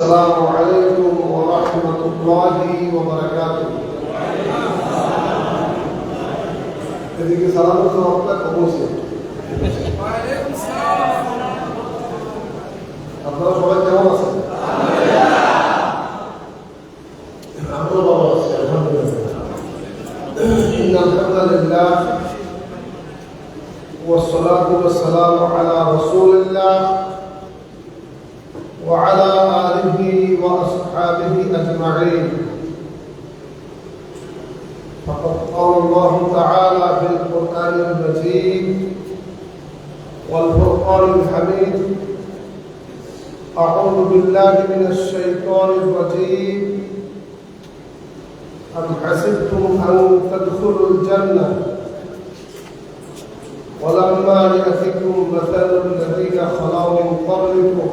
السلام عليكم ورحمة الله وبركاته এদিকে সালাম জবাবটা কমছে আপনারা সবাই يأتكم مثل الذين خلوا من قبلكم.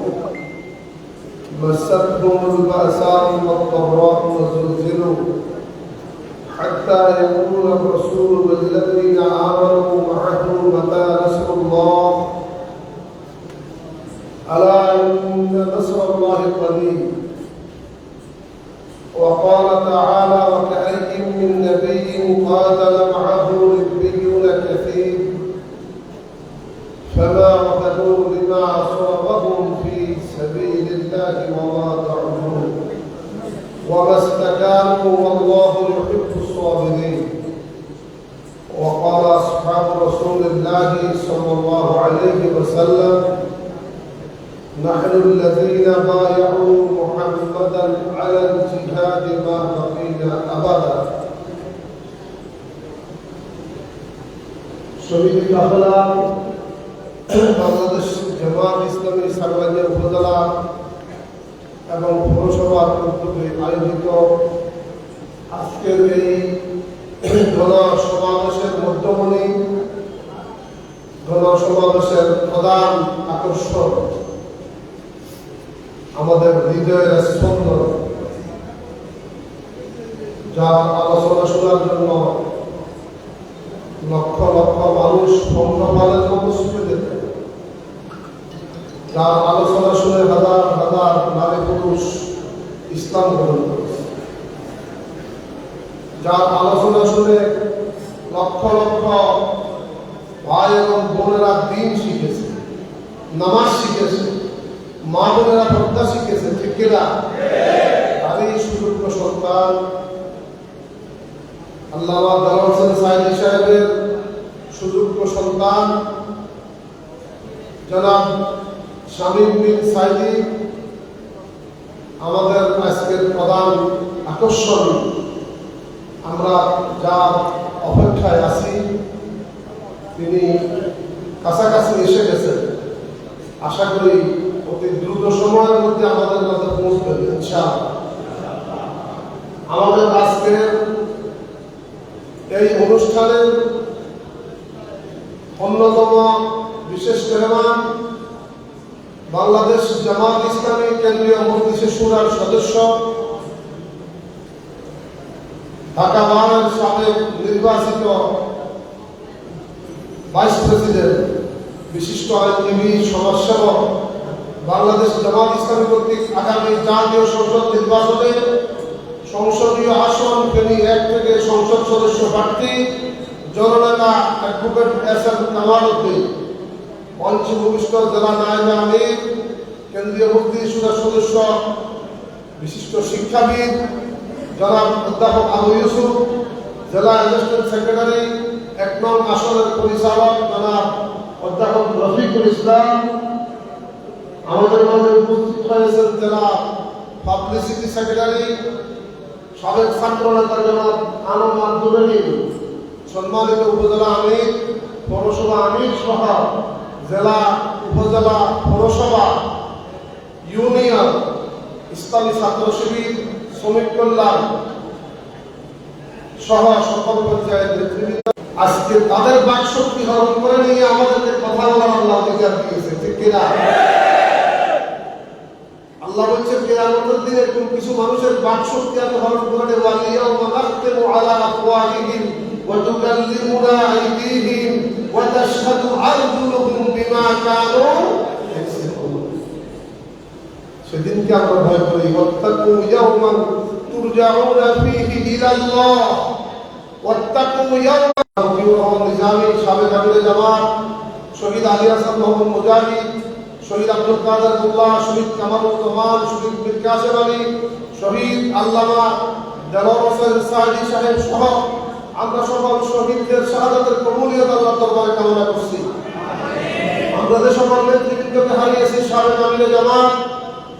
مستهم البأساء والضراء وزلزلوا. حتى يقول الرسول والذين آمنوا معه متى نصر الله؟ ألا إن نصر الله قريب وقال تعالى وكأي من نبي قاتل معه الله وما ضعفوا وما استكانوا والله يحب الصابرين وقال أصحاب رسول الله صلى الله عليه وسلم نحن الذين بايعوا محمدا على الجهاد ما بقينا أبدا শহীদ কাফেলা বাংলাদেশ জামাত ইসলামী সাংবাদিক উপজেলা এবং পৌরসভার উদ্যোগে আয়োজিত আজকের এই গণসমাবেশের মধ্যমণি গণসমাবেশের প্রধান আকর্ষণ আমাদের হৃদয়ের স্পন্দন, যার আলোচনা শোনার জন্য লক্ষ লক্ষ মানুষ পণ্যমালের মতো যেতেন যার আলোচনা শুনে হাজার হাজার নারী পুরুষ ইসলাম গ্রহণ করেছে। যার আলোচনা শুনে লক্ষ লক্ষ ভাই এবং বোনেরা দিন শিখেছে, নামাজ শিখেছে, মা বোনেরা পর্দা শিখেছে, ঠিক কিনা তারই সুযোগ্য সন্তান আল্লাহ দালাল হোসেন সাহেব সাহেবের সুযোগ্য সন্তান জনাব শামীম আমাদের আজকের প্রধান আকর্ষণ, আমরা যা অপেক্ষায় আছি, তিনি কাছাকাছি এসে গেছেন। আশা করি অতি দ্রুত সময়ের মধ্যে আমাদের মাঝে পৌঁছবেন ইনশাআল্লাহ। আমাদের আজকের এই অনুষ্ঠানের অন্যতম বিশেষ মেহমান বাংলাদেশ জামাত ইসলামী কেন্দ্রীয় মজলিসে সুরার সদস্য, ঢাকা মহানগর সাবেক নির্বাচিত ভাইস প্রেসিডেন্ট, বিশিষ্ট আইনজীবী, সমাজসেবক, বাংলাদেশ জামাত ইসলামী কর্তৃক আগামী জাতীয় সংসদ নির্বাচনে সংসদীয় আসন ফেনী এক থেকে সংসদ সদস্য প্রার্থী জননেতা advocate S M Kamal Uddin পঞ্চভূমিষ্ঠ জেলা নায়েব আমির কেন্দ্রীয় মন্ত্রী সুরার সদস্য, বিশিষ্ট শিক্ষাবিদ, জনাব অধ্যাপক আবু ইউসুফ, জেলা ইনভেস্টমেন্ট সেক্রেটারি, এক নং আসনের পরিচালক জনাব অধ্যাপক রফিকুল ইসলাম। আমাদের মাঝে উপস্থিত হয়েছেন জেলা পাবলিসিটি সেক্রেটারি, সাবেক ছাত্র নেতা জনাব আনন্দ আব্দুল সম্মানিত উপজেলা আমির, পৌরসভা আমির সহ জেলা, উপজেলা, পৌরসভা, ইউনিয়ন, ইসলামী ছাত্র শিবির, শ্রমিক কল্যাণ সহ সকল পর্যায়ের আজকে তাদের বাক শক্তি হরণ করে নিয়ে আমাদেরকে কথা বলার আল্লাহ অধিকার দিয়েছে, ঠিক কিনা? আল্লাহ বলছে কেয়ামতের দিনে এরকম কিছু মানুষের বাক শক্তি এত হরণ করে নেওয়া লিয়াউমা নাখতিমু আলা আফওয়াহিহিম ওয়া আইদিহিম। ওয়া তাশহাদু আরজুলুহুম বিমা কানু সেদিনকে আমরা ভয় করি। ইয়াওমান তুরজাউনা ফীহি ইলাল্লাহ ওয়াত্তাকু ইয়াওমান জিউর রহমান নিজামী সাবেক আমিরে জামাত শহীদ আলী হাসান মোহাম্মদ মুজাহিদ শহীদ আব্দুল কাদের মোল্লা শহীদ কামাল রহমান শহীদ মীর কাসেম আলী শহীদ আল্লামা দেওয়ার হোসেন সাহেব সহ আমরা সকল শহীদদের শাহাদাতের কবুলিয়ত আল্লাহ দরবারে কামনা করছি। আমরা যে সকল নেতৃবৃন্দকে হারিয়েছি সাবেক আমিরে জামাত,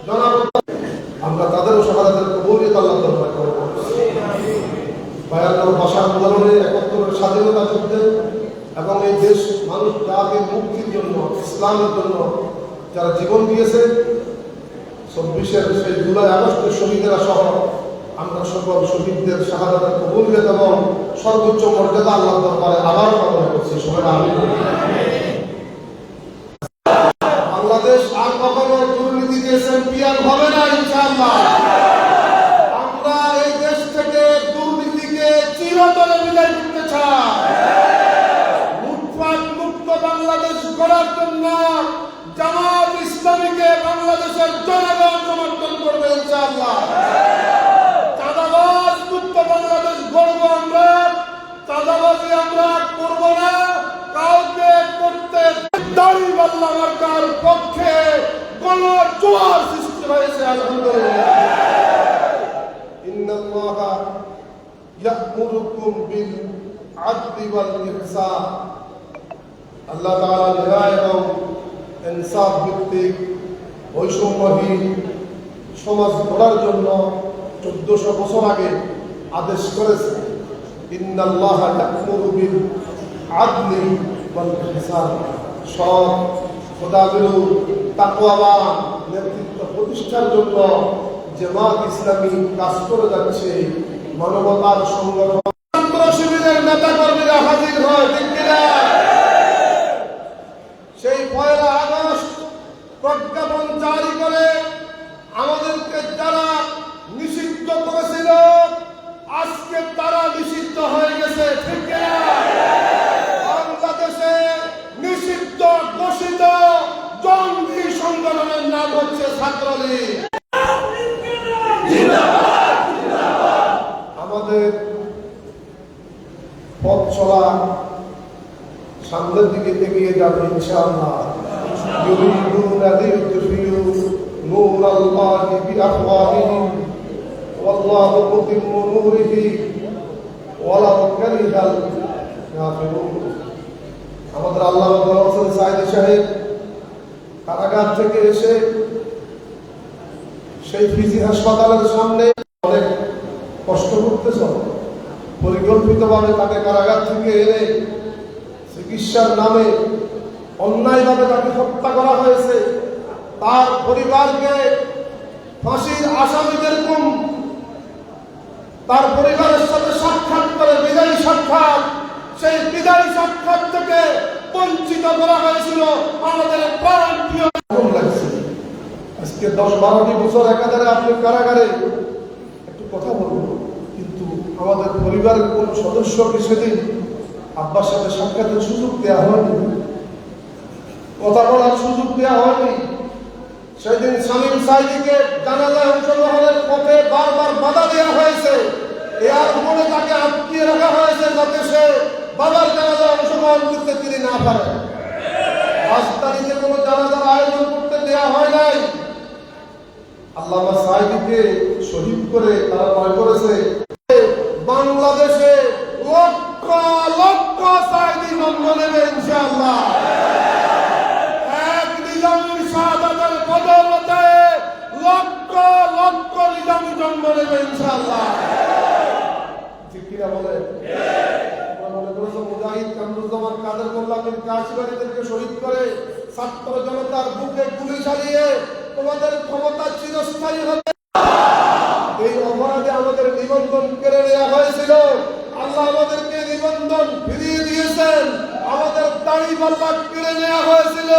জনাব আমরা তাদেরও শাহাদাতের কবুলিয়ত আল্লাহ দরবারে কামনা করছি। ভাষা আন্দোলনে স্বাধীনতা যুদ্ধে এবং এই দেশ মানুষ জাতির মুক্তির জন্য, ইসলামের জন্য যারা জীবন দিয়েছে, চব্বিশের সেই জুলাই আগস্টের শহীদেরা সহ আমরা সকল শহীদদের শাহাদাতের কবুলিয়ত তেমন সর্বোচ্চ মর্যাদা আল্লাহ দরবারে আবার কামনা করছি সবাই আমি এলাকার পক্ষে কোন জোয়ার সৃষ্টি হয়েছে আলহামদুলিল্লাহ ইন্নাল্লাহা ইয়া'মুরুকুম বিল আদলি ওয়াল ইহসান। আল্লাহ তাআলা ন্যায় এবং ইনসাফ ভিত্তিক বৈষম্যহীন সমাজ গড়ার জন্য চোদ্দশো বছর আগে আদেশ করেছে, ইন্নাল্লাহা ইয়া'মুরু বিল আদলি ওয়াল ইহসান। সব প্রতিষ্ঠার জন্য জামাত ইসলামী কাজ করে যাচ্ছে। মানবতার সংগঠন নেতা হাজির সেই পয়লা আগস্ট প্রজ্ঞাপন জারি করে আমাদেরকে যারা নিষিদ্ধ করেছিল, আজকে তারা নিষিদ্ধ হয়ে গেছে, ঠিক কিনা বাংলাদেশে নিষিদ্ধ ঘোষিত জঙ্গি সংগঠনের নাম হচ্ছে ছাত্রলীগ আমাদের পথ চলা সামনের দিকে এগিয়ে যাবে ইনশাআল্লাহ يريدون ليطفئوا نور الله بأفواههم والله متم نوره ولو كره الكافرون আমাদের আল্লাহ হোসেন সাইদি সাহেব কারাগার থেকে এসে সেই ফিজি হাসপাতালের সামনে অনেক কষ্ট করতেছ পরিকল্পিতভাবে তাকে কারাগার থেকে এনে চিকিৎসার নামে অন্যায়ভাবে তাকে হত্যা করা হয়েছে। তার পরিবারকে ফাঁসির আসামিদের কম তার পরিবারের সাথে সাক্ষাৎ করে বিদায়ী সাক্ষাৎ। সেই বিদায়ী সাক্ষাৎ থেকে বঞ্চিত করা হয়েছিল আমাদের লাগছে। আজকে দশ বারোটি বছর একাধারে আপনি কারাগারে। একটু কথা বলব কিন্তু আমাদের পরিবারের কোন সদস্যকে সেদিন আব্বার সাথে সাক্ষাতের সুযোগ দেওয়া হয়নি? কথা বলার সুযোগ দেওয়া হয়নি। সেদিন শামীম সাইদিকে জানাজায় অংশগ্রহণের পথে বারবার বাধা দেওয়া হয়েছে। এর উপরে তাকে আটকিয়ে রাখা হয়েছে যাতে সে বাবার জানাজায় অংশগ্রহণ করতে তিনি না পারেন পাঁচ তারিখে কোনো জানাজার আয়োজন করতে দেওয়া হয় নাই। আল্লামা সাইদিকে শহীদ করে তারা মনে করেছে, বাংলাদেশে লক্ষ লক্ষ জন্ম নেবে ইনশাআল্লাহ। এই অপরাধে আমাদের নিবন্ধন হয়েছিল। আল্লাহ নিবন্ধন ফিরিয়ে দিয়েছেন। আমাদের দাড়ি পাল্লা কেড়ে নেওয়া হয়েছিল।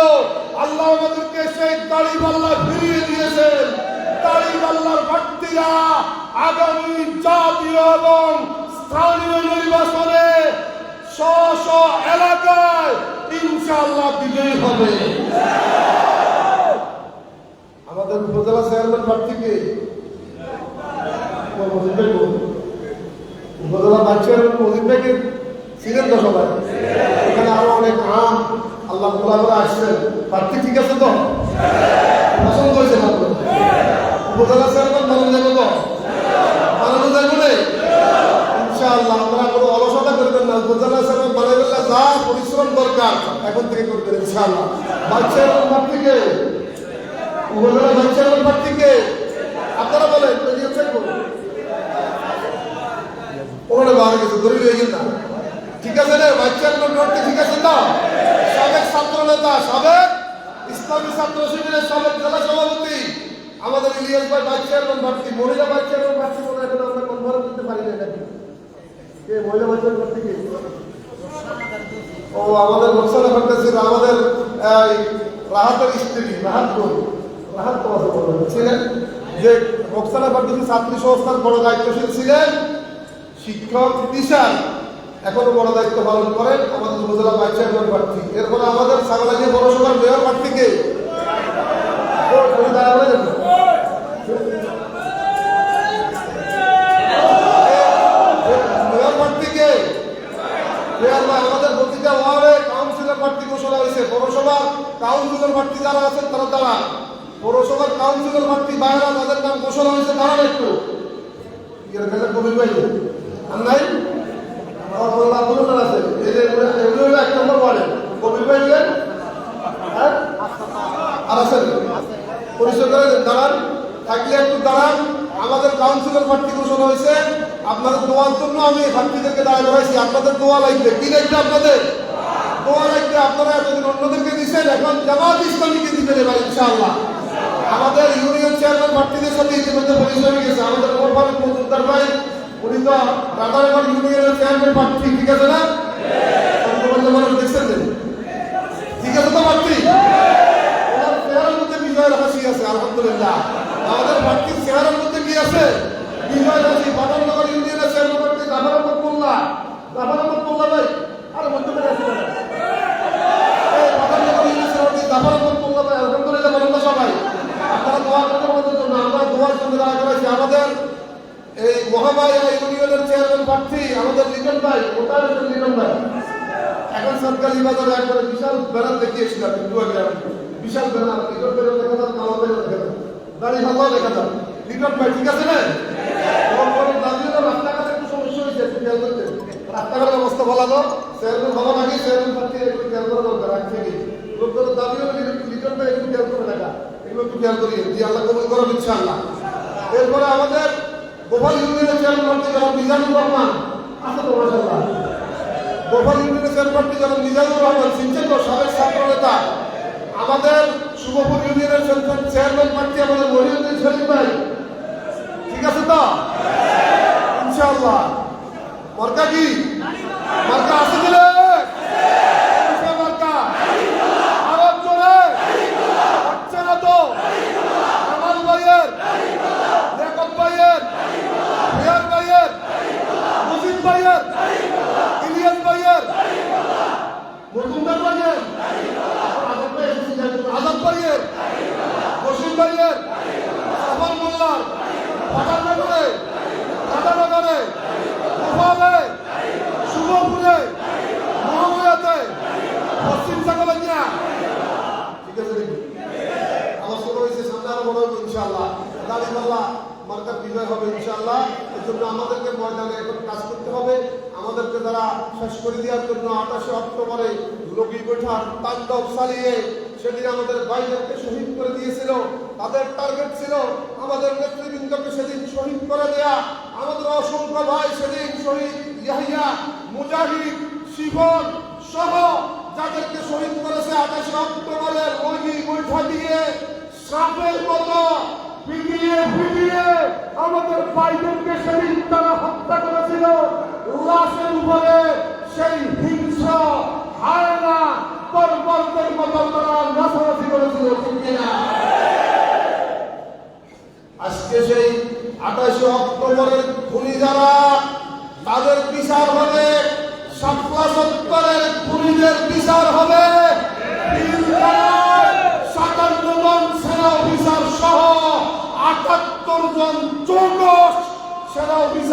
আল্লাহ আমাদেরকে সেই দাড়ি পাল্লা ফিরিয়ে দিয়েছেন। দাড়ি পাল্লার প্রার্থীরা আগামী জাতীয় এবং স্থানীয় নির্বাচনে স্ব স্ব এলাকায় ইনশাআল্লাহ বিজয়ী হবে আমাদের উপজেলা চেয়ারম্যান প্রার্থীকে। উপজেলা ভাইস চেয়ারম্যান মজিদ ভাইকে ছিলেন তো সবাই এখানে আরও অনেক আম, আল্লাহ আসছেন প্রার্থী ঠিক আছে তো পছন্দ হয়েছে না? উপজেলা চেয়ারম্যান বানানো যাবে তো বানানো যাবে না কোনো অলসতা করবেন না। উপজেলা চেয়ারম্যান না যা পরিশ্রম দরকার, এখন থেকে করবেন আপনারা বলেন না। ঠিক আছে রে ভাইস চেয়ারম্যান ঠিক আছে তো? সাবেক ছাত্র নেতা, সাবেক ইসলামী ছাত্র শিবিরের সাবেক জেলা সভাপতি। আমাদের ইলিয়াস ভাই ভাইস চেয়ারম্যান প্রার্থী মহিলা ভাইস চেয়ারম্যান প্রার্থী হয় এখন আমরা কনফার্ম করতে পারি না নাকি? কে মহিলা ভাইস চেয়ারম্যান প্রার্থী ও আমাদের লোকসানা করতেছে আমাদের রাহাতের স্ত্রী রাহাত বোন রাহাত তো কথা বলবেন ছিলেন? যে রোকসানা পদ্ধতি ছাত্রী সংস্থার বড় দায়িত্বশীল ছিলেন শিক্ষক টিচার এখনও বড় দায়িত্ব পালন করেন আমাদের উপজেলা ভাইস চেয়ারম্যান প্রার্থী। এরপরে আমাদের সাগলাজিয়া পৌরসভার মেয়র প্রার্থীকে দাঁড়াবে পৌরসভার কাউন্সিলর প্রার্থী যারা আছেন তারা দাঁড়ান। পৌরসভার কাউন্সিলর প্রার্থী বাইরা তাদের নাম ঘোষণা হয়েছে, দাঁড়ান একটু। নম্বর হ্যাঁ? আর দাঁড়ান। থাকলে একটু দাঁড়ান। আমাদের কাউন্সিলর প্রার্থী ঘোষণা হয়েছে। আপনাদের দোয়ার জন্য আমি প্রার্থীদেরকে দাঁড়ায় রয়েছি আপনাদের দোয়া লাগবে। কি লাগবে আপনাদের? দোয়া লাগবে আপনারা এতদিন অন্যদেরকে দিচ্ছেন এখন জামাত ইসলামীকে দিবেন এবার ইনশাআল্লাহ। আমাদের ইউনিয়ন চেয়ারম্যান প্রার্থীদের সাথে ইতিমধ্যে পরিচয় হয়ে গেছে। আমাদের ওমর ফারুক মজুমদার ভাই, উনি তো রাধারগঞ্জ ইউনিয়নের চেয়ারম্যান প্রার্থী, ঠিক আছে না? মানুষ দেখছেন ঠিক আছে তো প্রার্থী? ওনার মধ্যে বিজয়ের হাসি আছে, আলহামদুলিল্লাহ। আমাদের প্রার্থীর চেহারার মধ্যে কি আছে? বিজয় হাসি বাদলনগর ইউনিয়নের চেয়ারম্যান প্রার্থী জাফর আহমদ মোল্লা। জাফর আহমদ মোল্লা ভাই দোয়ার জন্য দাঁড়া করেছি আমাদের এই মহামায়া ইউনিয়নের চেয়ারম্যান প্রার্থী, আমাদের লিটন ভাই ওটা লিটন ভাই? এখন সরকারি বাজারে একবারে বিশাল ব্যানার দেখিয়েছিলাম, একটু আগে বিশাল ব্যানার, লিটন ব্যানার দেখা যান কালো ব্যানার দেখা যান দাড়ি ভালো দেখা যান লিটন ভাই, ঠিক আছে না রাস্তাঘাটে একটু সমস্যা হয়েছে খেয়াল করতে। রাস্তাঘাটের অবস্থা ভালো না চেয়ারম্যান ভালো লাগে চেয়ারম্যান প্রার্থী, একটু খেয়াল করা, দরকার আগ থেকে লোকদের দাবি হলো লিটন- ভাই, একটু খেয়াল করে দেখা। এগুলো একটু খেয়াল করি যে আল্লাহ কবুল করো ইনশাআল্লাহ। এরপরে আমাদের গোপাল ইউনিয়নের প্রার্থী যারা মিজানুর রহমান। গোপাল ইউনিয়নের চেয়ারপ্রার্থী যেমন মিজানুর রহমান সিনচেন সাবেক ছাত্র নেতা। আমাদের শুভপুর ইউনিয়নের চেয়ারম্যান- প্রার্থী আমাদের মহিউদ্দিন শরীফ ভাই। ঠিক আছে তো? ইনশাআল্লাহ। মার্কা কি? মার্কা আছে দিলে কিসের মার্কা আরও জোরে হচ্ছে না তো কামাল ভাইয়ের লেখক ভাইয়ের রিয়াজ ভাইয়ের মুজিব ভাইয়ের ইলিয়াস ভাইয়ের মজুমদার ভাইয়ের আজাদ ভাইয়ের বসিম ভাইয়ের সাফর মোল্লার পাটানগরে রাধানগরে গোপালে শুভপুরে মহামায়াতে। পশ্চিম সাগবাঞ্জা ঠিক আছে আমার শুরু হয়েছে সামনে আরও বড় হবে ইনশাআল্লাহ। দাঁড়িপাল্লা মার্কার বিজয় আমাদেরকে ময়দানে এখন কাজ যারা শেষ করে দেওয়ার জন্য আঠাশে অক্টোবরে লগি বৈঠার তাণ্ডব চালিয়ে সেদিন আমাদের ভাইদেরকে শহীদ করে দিয়েছিল। তাদের টার্গেট ছিল আমাদের নেতৃবৃন্দকে সেদিন শহীদ করে দেয়া। আমাদের অসংখ্য ভাই সেদিন শহীদ ইয়াহিয়া, মুজাহিদ, শিবন সহ যাদেরকে শহীদ করেছে আঠাশে অক্টোবরের লগি বৈঠা দিয়ে সাপের মতো পিটিয়ে পিটিয়ে আমাদের ভাইদেরকে সেদিন তারা হত্যা করেছিল লাশের উপরে সেই হিংস্র হায়না পর্বতের মতো তারা নাচানাচি করেছিল, ঠিক কিনা? আজকে সেই আঠাশে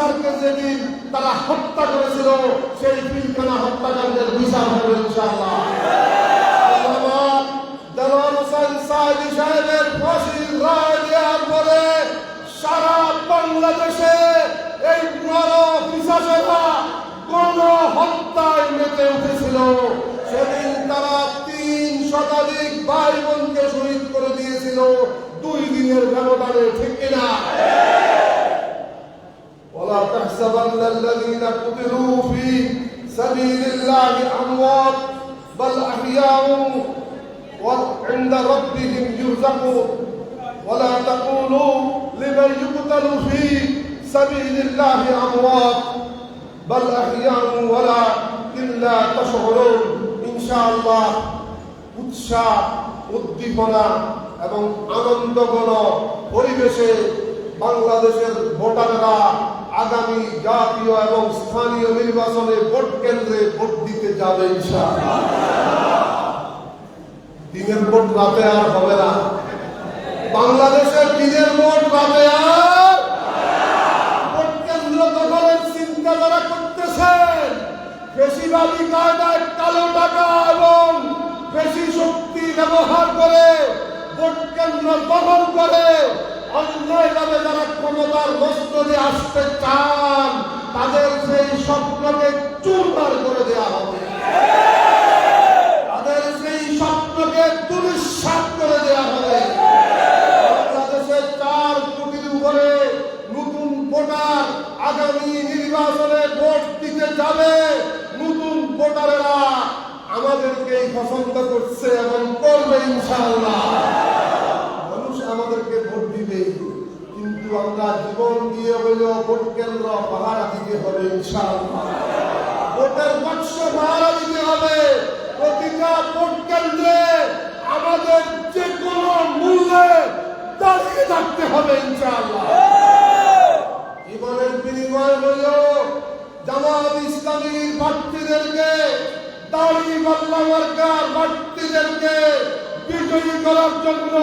অফিসারকে যেদিন তারা হত্যা করেছিল, সেই পিলখানা হত্যাকাণ্ডের বিচার হবে মেতে উঠেছিল। সেদিন তারা তিন শতাধিক ভাই বোনকে শহীদ করে দিয়েছিল। দুই দিনের ব্যবধানে, ঠিক কিনা? ولا تحسبن الذين قتلوا في سبيل الله أموات بل أحياء وعند ربهم يرزقون ولا تقولوا لمن يقتل في سبيل الله أموات بل أحياء ولكن لا تشعرون إن شاء الله উৎসাহ উদ্দীপনা এবং আনন্দঘন পরিবেশে বাংলাদেশের ভোটাররা আগামী জাতীয় এবং স্থানীয় নির্বাচনে ভোট কেন্দ্রে ভোট দিতে যাবে দিনের ভোট রাতে আর হবে না। বাংলাদেশের দিনের ভোট রাতে আর ভোট কেন্দ্র দখলের চিন্তা যারা করতেছেন বেশিরভাগই কায়দায় কালো টাকা এবং বেশি শক্তি ব্যবহার করে ভোট কেন্দ্র দখল করে অন্যায়ভাবে যারা ক্ষমতার মস্তদে আসতে চান, তাদের সেই স্বপ্নকে চুরমার করে দেওয়া হবে। তাদের সেই স্বপ্নকে দুলিশ্বাস করে দেওয়া হবে। বাংলাদেশে চার কোটির উপরে নতুন ভোটার আগামী নির্বাচনে ভোট দিতে যাবে। নতুন ভোটারেরা আমাদেরকেই পছন্দ করছে এবং করবে ইনশাআল্লাহ। কেন্দ্র পাহারা দিতে হবে, ইনশাআল্লাহ। ভোটের বাক্স পাহারা দিতে হবে। প্রতিটা ভোট কেন্দ্রে আমাদের যে কোনো মূল্যে দাঁড়িয়ে থাকতে হবে, ইনশাআল্লাহ। জীবনের বিনিময় হল জামাত ইসলামীর প্রার্থীদেরকে দাড়ি পাল্লা মার্কার প্রার্থীদেরকে বিজয়ী করার জন্য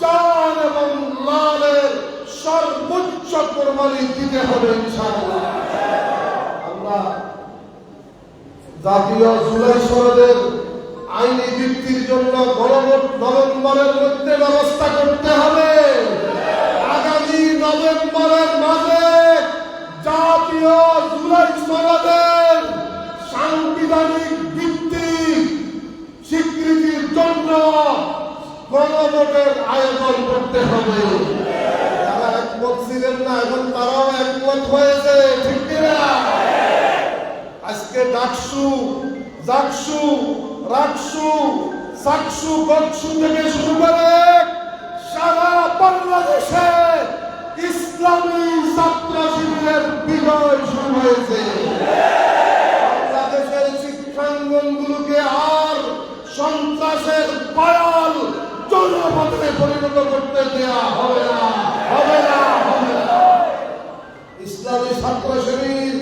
চান এবং লালের সর্বোচ্চ কোরবানি দিতে হবে আমরা জাতীয় জুলাই সনদের আইনি ভিত্তির জন্য গণভোট নভেম্বরের মধ্যে ব্যবস্থা করতে হবে। আগামী নভেম্বরের মাঝে জাতীয় জুলাই সনদের সাংবিধানিক ভিত্তি স্বীকৃতির জন্য গণভোটের আয়োজন করতে হবে। একমত ছিলেন না, এখন তারাও একমত হয়েছে, ঠিক কিনা? আজকে ডাকসু জাকসু রাকসু সাকসু বকসু থেকে শুরু করে সারা বাংলাদেশে ইসলামী ছাত্র শিবিরের বিজয় শুরু হয়েছে। বাংলাদেশের শিক্ষাঙ্গনগুলোকে আর সন্ত্রাসের পায়াল জনপথে পরিণত করতে দেয়া হবে না হবে না হবে না। ইসলামী ছাত্র শিবির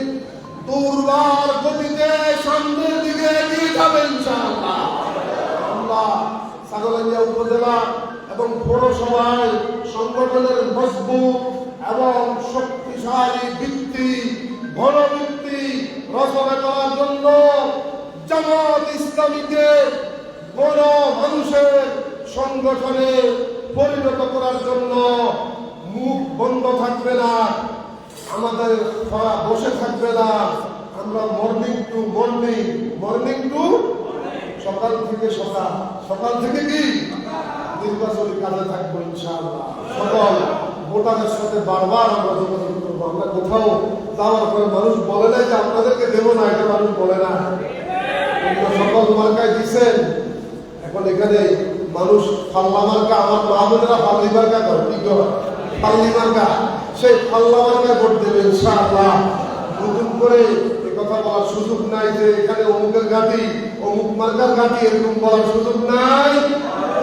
দুর্বার গতিতে সামনের দিকে এগিয়ে যাবে ইনশাআল্লাহ। আমরা সাগরাইয়া উপজেলা এবং পৌরসভায় সংগঠনের মজবুত এবং শক্তিশালী ভিত্তি, ঘনভিত্তি রচনা করার জন্য জামাত ইসলামীকে গণ মানুষের সংগঠনে পরিণত করার জন্য মুখ বন্ধ থাকবে না, আমাদের বসে থাকবে না, আমরা morning to morning morning to সকাল থেকে সকাল সকাল থেকে কি? নির্বাচনী কাজে থাকব ইনশাআল্লাহ। সকল ভোটারের সাথে বারবার আমরা যোগাযোগ করব, আমরা কোথাও যাওয়ার পরে মানুষ বলে নাই যে আপনাদেরকে দেবো না, এটা মানুষ বলে না। সকল মার্কায় দিচ্ছেন। এখন এখানে মানুষ ফাল্লামার্কা আমার মা বোনেরা পাল্লি মার্কা করে, কি করে? ফাল্লিমার্কা সেই পাল্লা মার্কায় ভোট দেবে, ইনশাআল্লাহ। নতুন করে এ কথা বলার সুযোগ নাই যে এখানে অমুকের গাঁটি অমুক মার্কার গাঁটি এরকম বলার সুযোগ নাই।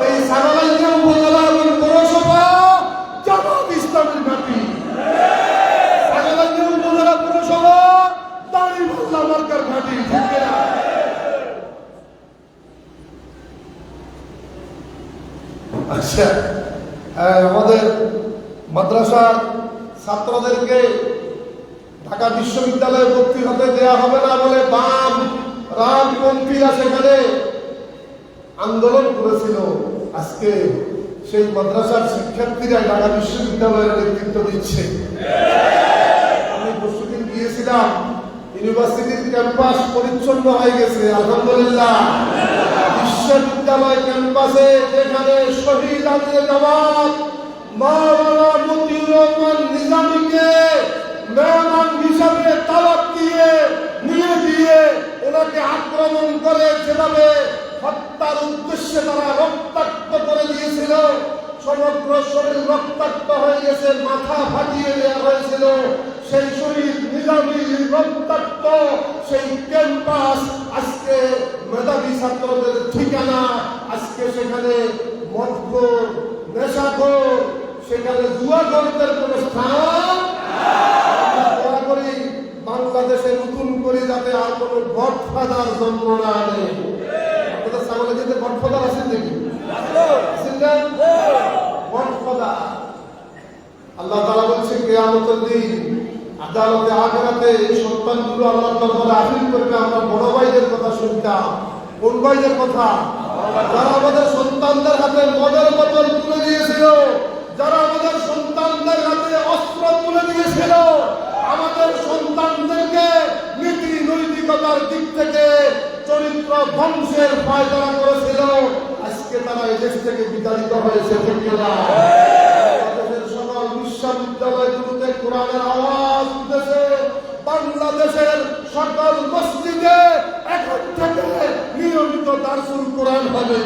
এই সারালাইয়া উপজেলা আচ্ছা আমাদের মাদ্রাসার ছাত্রদেরকে ঢাকা বিশ্ববিদ্যালয়ে ভর্তি হতে দেয়া হবে না বলে বাম রামপন্থীরা সেখানে আন্দোলন করেছিল। আজকে সেই মাদ্রাসার শিক্ষার্থীরা ঢাকা বিশ্ববিদ্যালয়ের নেতৃত্ব দিচ্ছে। আমি পরশুদিন গিয়েছিলাম ইউনিভার্সিটির ক্যাম্পাস পরিচ্ছন্ন হয়ে গেছে, আলহামদুলিল্লাহ। যেখানে শহীদ আমির জবাব মাওলানা রহমান নিজামীকে মেহমান হিসাবে তালাক দিয়ে, নিয়ে দিয়ে ওনাকে আক্রমণ করে যেভাবে হত্যার উদ্দেশ্যে তারা রক্তাক্ত করে দিয়েছিল সমগ্র শরীর রক্তাক্ত হয়ে গেছে, মাথা ফাটিয়ে দেওয়া হয়েছিল। সেই শরীর নিজামী রক্তাক্ত, সেই ক্যাম্পাস আজকে মেধাবী ছাত্রদের ঠিকানা। আজকে সেখানে মদখোর নেশাখোর সেখানে জুয়াখোরদের কোনো স্থান করি বাংলাদেশে নতুন করে যাতে আর কোনো গডফাদার জন্ম না নেই আপনাদের সামনে যেতে গডফাদার আছেন নাকি? আছেন আল্লাহ তাআলা বলছে কিয়ামতের দিন আদালতে, আখেরাতে এই সন্তানগুলো আল্লাহর দরবারে আপিল করবে, আমরা বড় ভাইদের কথা শুনতাম কোন ভাইদের কথা। যারা আমাদের সন্তানদের হাতে মদের বোতল তুলে দিয়েছিল, যারা আমাদের সন্তানদের হাতে অস্ত্র তুলে দিয়েছিল, আমাদের সন্তানদেরকে নীতি নৈতিকতার দিক থেকে চরিত্র ধ্বংসের পায়তারা করেছিল। আজকে তারা এই দেশ থেকে বিতাড়িত হয়েছে সকল বিশ্ববিদ্যালয়গুলোতে কোরআনের আওয়াজ উঠেছে বাংলাদেশের সকল মসজিদে এখন থেকে নিয়মিত দারসুল কোরআন হবে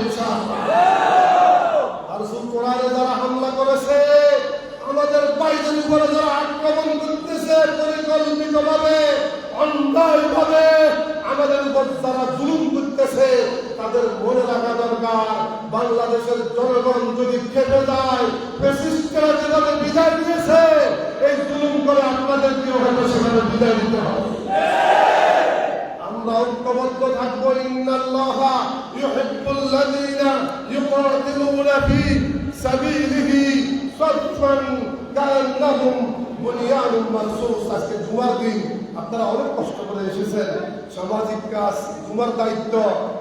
দারসুল কোরআনে যারা হামলা করেছে, আমাদের উপরে যারা আক্রমণ করতেছে, পরিকল্পিতভাবে, অন্যায়ভাবে, আমাদের উপর যারা জুলুম করতেছে তাদের মনে রাখা দরকার বাংলাদেশের জনগণ যদি খেপে যায় ফেসিস্টরা যেভাবে বিদায় দিয়েছে, এই জুলুম করে আপনাদেরকেও হয়তো সেখানে বিদায় দিতে হবে। আমরা ঐক্যবদ্ধ থাকব, ইন্নাল্লাহা আপনারা অনেক কষ্ট করে এসেছেন। সামাজিক কাজ জুমার দায়িত্ব,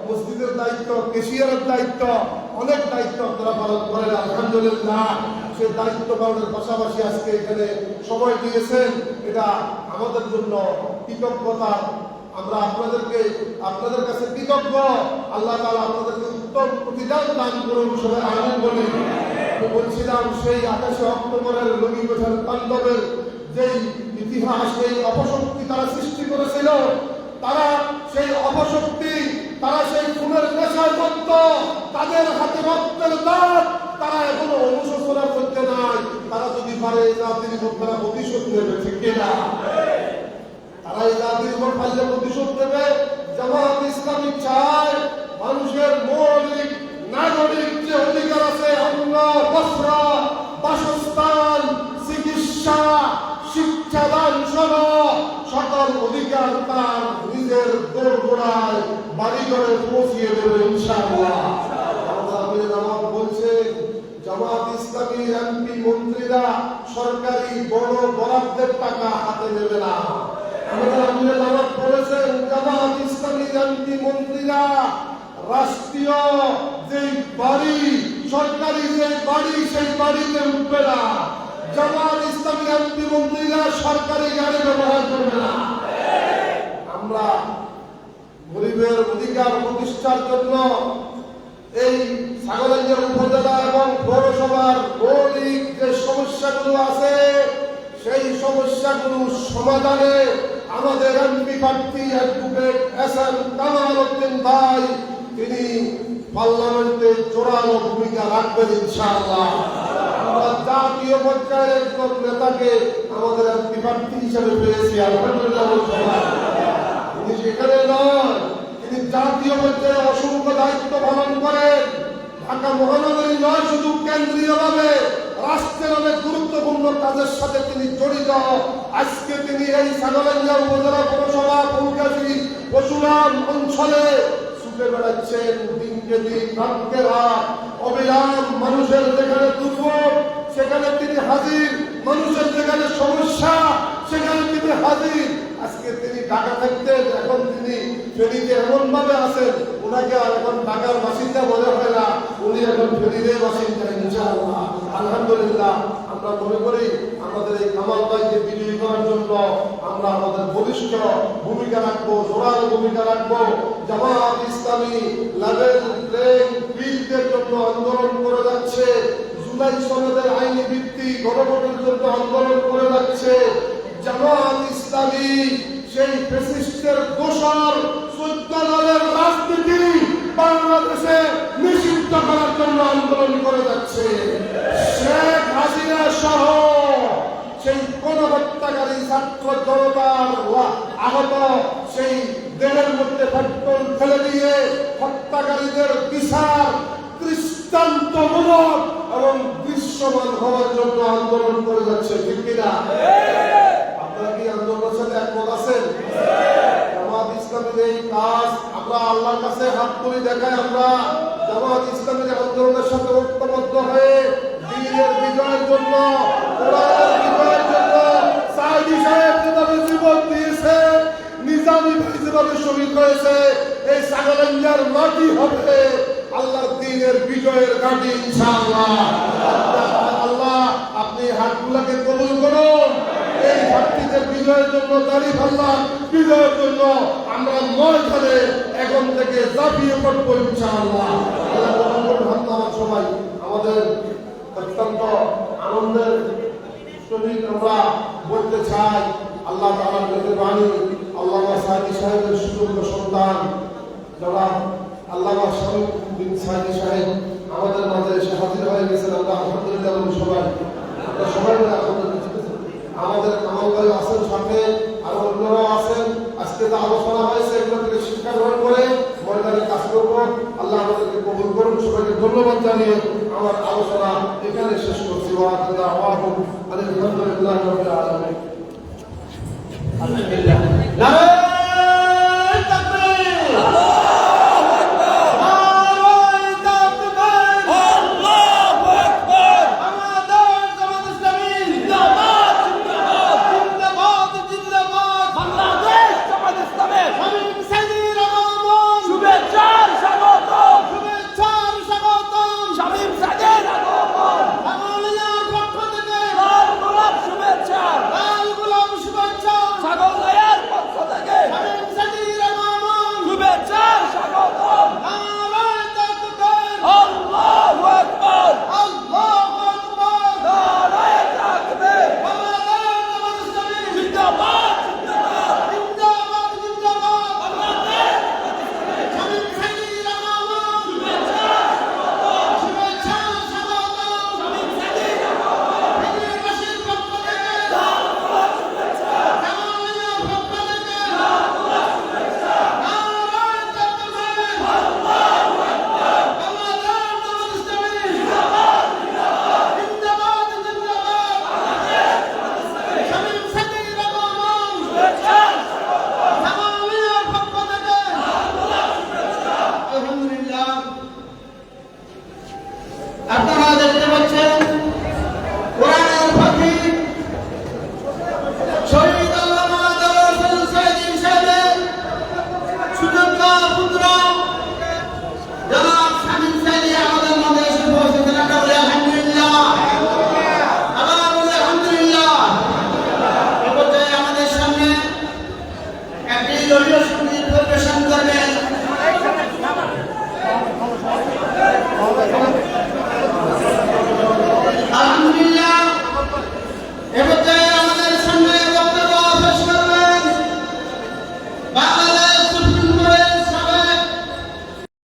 মসজিদের দায়িত্ব, কেশিয়ারের দায়িত্ব, অনেক দায়িত্ব আপনারা পালন করেন। আলহামদুলিল্লাহ সেই দায়িত্ব পালনের পাশাপাশি আজকে এখানে সময় দিয়েছেন। এটা আমাদের জন্য কৃতজ্ঞতা। আমরা আপনাদেরকে, আপনাদের কাছে কৃতজ্ঞ। আল্লাহ তাআলা আপনাদেরকে উত্তম প্রতিদান দান করুন সবাই আনন্দ বলি। বলছিলাম, সেই আকাশে অক্টোবরের লগি গোছের তাণ্ডবের যেই ইতিহাস সেই অপশক্তি তারা সৃষ্টি করেছিল। তারা সেই অপশক্তি, তারা সেই খুনের নেশায় মত্ত তাদের হাতে রক্তের দাঁত তারা এখনও অনুশোচনা করতে নাই। তারা যদি পারে জাতির উপর তারা প্রতিশোধ নেবে, ঠিক কিনা তারা এই জাতির উপর পাল্লে প্রতিশোধ নেবে। জামাত ইসলামী চায় মানুষের মৌলিক, নাগরিক যে অধিকার আছে অন্ন বস্ত্র বাসস্থান, চিকিৎসা শিক্ষাদান সহ সকল অধিকার তার নিজের দোরগোড়ায় বাড়ি করে পৌঁছিয়ে দেবে ইনশাআল্লাহ। বলছে, জামাত ইসলামী এমপি মন্ত্রীরা সরকারি বড় বরাদ্দের টাকা হাতে নেবে না। বলেছেন মন্ত্রীরা রাষ্ট্রীয় যে বাড়ি, সরকারি যে বাড়ি, সেই বাড়িতে উঠবে না। জামাত ইসলামী এমপি সরকারি গাড়ি ব্যবহার করবে না। আমরা গরিবের অধিকার প্রতিষ্ঠার জন্য এই ছাগলের উপজেলা এবং পৌরসভার মৌলিক যে সমস্যাগুলো আছে, সেই সমস্যাগুলো সমাধানে আমাদের এমপি প্রার্থী advocate S M Kamal Uddin ভাই, তিনি পার্লামেন্টে জোরালো ভূমিকা রাখবেন ইনশাআল্লাহ। আমরা জাতীয় পর্যায়ের একজন নেতাকে আমাদের এমপি প্রার্থী হিসেবে পেয়েছি, আলহামদুলিল্লাহ তিনি সেখানে নয়, তিনি জাতীয় পর্যায়ে অসংখ্য দায়িত্ব পালন করেন। ঢাকা মহানগরী নয়, শুধু কেন্দ্রীয়ভাবে, রাষ্ট্রের অনেক গুরুত্বপূর্ণ কাজের সাথে তিনি জড়িত। আজকে তিনি এই সাগরেন্দ্রা উপজেলা পৌরসভা কলকাতি পশুরাম অঞ্চলে ছুটে বেড়াচ্ছেন দিনকে দিন রাতকে রাত অবিরাম মানুষের যেখানে দুর্ভোগ সেখানে তিনি হাজির। মানুষের যেখানে সমস্যা, সেখানে তিনি হাজির। আজকে তিনি ঢাকা থাকতেন এখন তিনি ফেনীতে এমন ভাবে আছেন, ওনাকে আর এখন ঢাকার বাসিন্দা মনে হয় না। উনি এখন ফেনীতে বাসিন্দা, ইনশাআল্লাহ। আলহামদুলিল্লাহ। আমরা মনে করি আমাদের এই কামাল ভাইকে বিজয়ী করার জন্য আমরা আমাদের বলিষ্ঠ ভূমিকা রাখব, জোরালো ভূমিকা রাখব। জামাত ইসলামী লেভেল প্লেইং ফিল্ডের জন্য আন্দোলন করে যাচ্ছে। জুলাই সনদের আইনি ভিত্তি গণভোটের জন্য আন্দোলন করে যাচ্ছে। জামাত ইসলামী সেই ফেসিস্টের দোষর দলের রাজনীতি বাংলাদেশে নিষিদ্ধ করার জন্য আন্দোলন করে যাচ্ছে শেখ হাসিনা সহ সেই গণহত্যাকারী ছাত্র জনতার আহত সেই দেহের মধ্যে পেট্রোল ফেলে দিয়ে হত্যাকারীদের বিচার দৃষ্টান্তমূলক এবং দৃশ্যমান হওয়ার জন্য আন্দোলন করে যাচ্ছে ঠিক কিনা? আপনারা কি আন্দোলনের সাথে একমত আছেন? জামাত ইসলামের এই কাজ আমরা আল্লাহর কাছে হাত তুলি দেখাই আমরা। জামাত ইসলামের আন্দোলনের সাথে ঐক্যবদ্ধ হয়ে দিনের বিজয়ের জন্য কোরআনের বিজয়ের এই সাগরাঞ্জার মাটি হবে আল্লাহর দিনের বিজয়ের আল্লাহ, আপনি হাতগুলাকে কবুল করুন। এই ঘাটতিতে বিজয়ের জন্য দাঁড়িয়ে আল্লাহ বিজয়ের জন্য আমরা ময়দানে এখন থেকে জাপিয়ে পড়ব, ইনশাআল্লাহ। আল্লাহ সবাই। আমাদের আনন্দের সহিত আমরা বলতে চাই, আল্লাহ তাআলার মেহরবানি, আল্লাহ সাহেব সাহেবের সুযোগ্য সন্তান, যারা শামীম বিন সাইদি সাহেব আমাদের মাঝে এসে হাজির হয়ে গেছেন আমরা আলহামদুলিল্লাহ বলি সবাই। আমরা সবাই মিলে আমাদের কামাল ভাই আছেন সাথে আর অন্যরাও আছেন। আজকে যে আলোচনা হয়েছে, এগুলো থেকে শিক্ষা গ্রহণ করে ময়দানে কাজ করব। আল্লাহ আমাদেরকে কবুল করুন। সবাইকে ধন্যবাদ জানিয়ে আমার আলোচনা এখানে শেষ واخر دعواهم ان الحمد لله رب